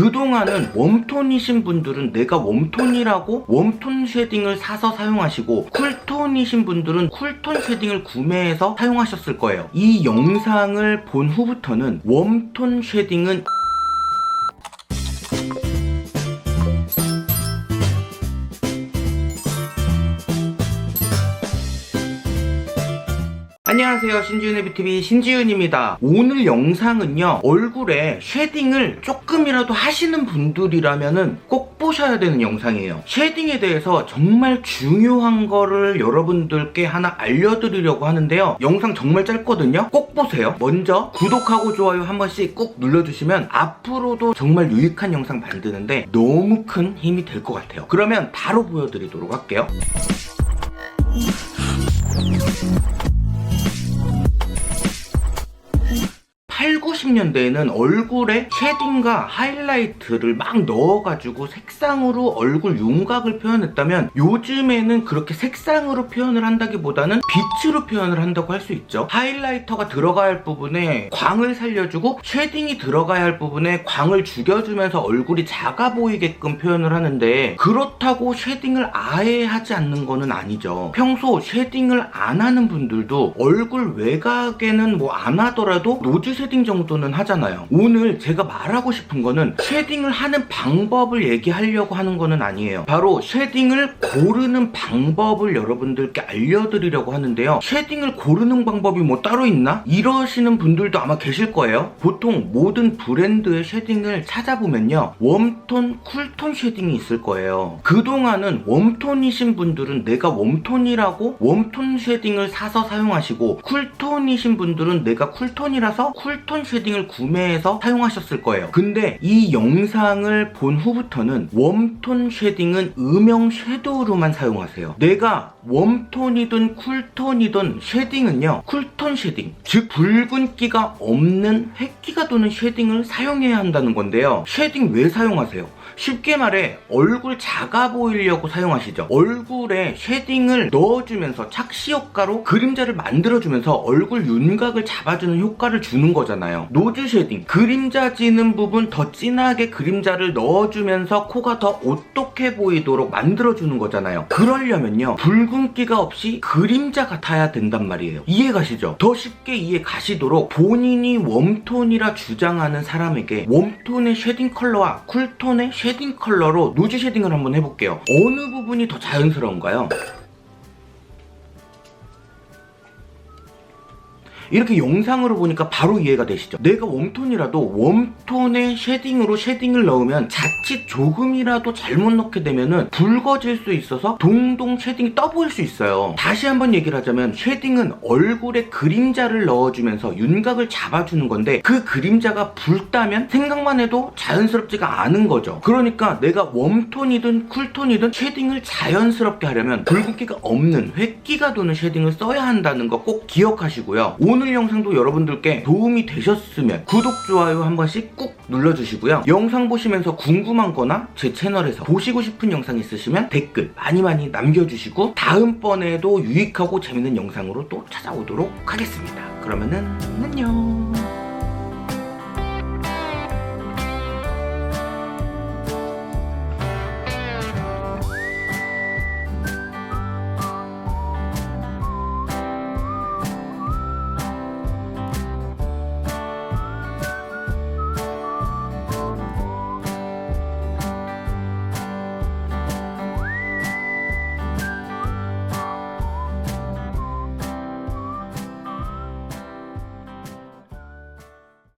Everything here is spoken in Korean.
그동안은 웜톤이신 분들은 내가 웜톤이라고 웜톤 쉐딩을 사서 사용하시고 쿨톤이신 분들은 쿨톤 쉐딩을 구매해서 사용하셨을 거예요. 이 영상을 본 후부터는 웜톤 쉐딩은 안녕하세요. 신지윤의 뷰티비 신지윤입니다. 오늘 영상은요 얼굴에 쉐딩을 조금이라도 하시는 분들이라면 꼭 보셔야 되는 영상이에요. 쉐딩에 대해서 정말 중요한 거를 여러분들께 하나 알려드리려고 하는데요. 영상 정말 짧거든요. 꼭 보세요. 먼저 구독하고 좋아요 한 번씩 꼭 눌러주시면 앞으로도 정말 유익한 영상 만드는데 너무 큰 힘이 될 것 같아요. 그러면 바로 보여드리도록 할게요 8, 90년대에는 얼굴에 쉐딩과 하이라이트를 막 넣어가지고 색상으로 얼굴 윤곽을 표현했다면 요즘에는 그렇게 색상으로 표현을 한다기보다는 빛으로 표현을 한다고 할 수 있죠. 하이라이터가 들어가야 할 부분에 광을 살려주고 쉐딩이 들어가야 할 부분에 광을 죽여주면서 얼굴이 작아 보이게끔 표현을 하는데 그렇다고 쉐딩을 아예 하지 않는 거는 아니죠. 평소 쉐딩을 안 하는 분들도 얼굴 외곽에는 뭐 안 하더라도 노즈 쉐딩 정도는 하잖아요. 오늘 제가 말하고 싶은 거는 쉐딩을 하는 방법을 얘기하려고 하는 거는 아니에요. 바로 쉐딩을 고르는 방법을 여러분들께 알려드리려고 하는데요. 쉐딩을 고르는 방법이 뭐 따로 있나? 이러시는 분들도 아마 계실 거예요. 보통 모든 브랜드의 쉐딩을 찾아보면요. 웜톤, 쿨톤 쉐딩이 있을 거예요. 그동안은 웜톤이신 분들은 내가 웜톤이라고 웜톤 쉐딩을 사서 사용하시고 쿨톤이신 분들은 내가 쿨톤이라서 쿨톤 쉐딩을 구매해서 사용하셨을 거예요. 근데 이 영상을 본 후부터는 웜톤 쉐딩은 음영 섀도우로만 사용하세요. 내가 웜톤이든 쿨톤이든 쉐딩은요 쿨톤 쉐딩 즉 붉은기가 없는 획기가 도는 쉐딩을 사용해야 한다는 건데요 쉐딩 왜 사용하세요? 쉽게 말해 얼굴 작아 보이려고 사용하시죠. 얼굴에 쉐딩을 넣어주면서 착시 효과로 그림자를 만들어주면서 얼굴 윤곽을 잡아주는 효과를 주는 거잖아요. 노즈 쉐딩. 그림자 지는 부분 더 진하게 그림자를 넣어주면서 코가 더 오똑해 보이도록 만들어주는 거잖아요. 그러려면요 붉은기가 없이 그림자 같아야 된단 말이에요. 이해 가시죠? 더 쉽게 이해 가시도록 본인이 웜톤이라 주장하는 사람에게 웜톤의 쉐딩 컬러와 쿨톤의 쉐딩 컬러로 누즈 쉐딩을 한번 해볼게요 어느 부분이 더 자연스러운가요? 이렇게 영상으로 보니까 바로 이해가 되시죠? 내가 웜톤이라도 웜톤의 쉐딩으로 쉐딩을 넣으면 자칫 조금이라도 잘못 넣게 되면은 붉어질 수 있어서 동동 쉐딩이 떠 보일 수 있어요. 다시 한번 얘기를 하자면 쉐딩은 얼굴에 그림자를 넣어주면서 윤곽을 잡아주는 건데 그 그림자가 붉다면 생각만 해도 자연스럽지가 않은 거죠. 그러니까 내가 웜톤이든 쿨톤이든 쉐딩을 자연스럽게 하려면 붉은기가 없는 획기가 도는 쉐딩을 써야 한다는 거 꼭 기억하시고요. 오늘 영상도 여러분들께 도움이 되셨으면 구독, 좋아요 한 번씩 꾹 눌러주시고요. 영상 보시면서 궁금한 거나 제 채널에서 보시고 싶은 영상 있으시면 댓글 많이 많이 남겨주시고 다음번에도 유익하고 재밌는 영상으로 또 찾아오도록 하겠습니다. 그러면은 안녕.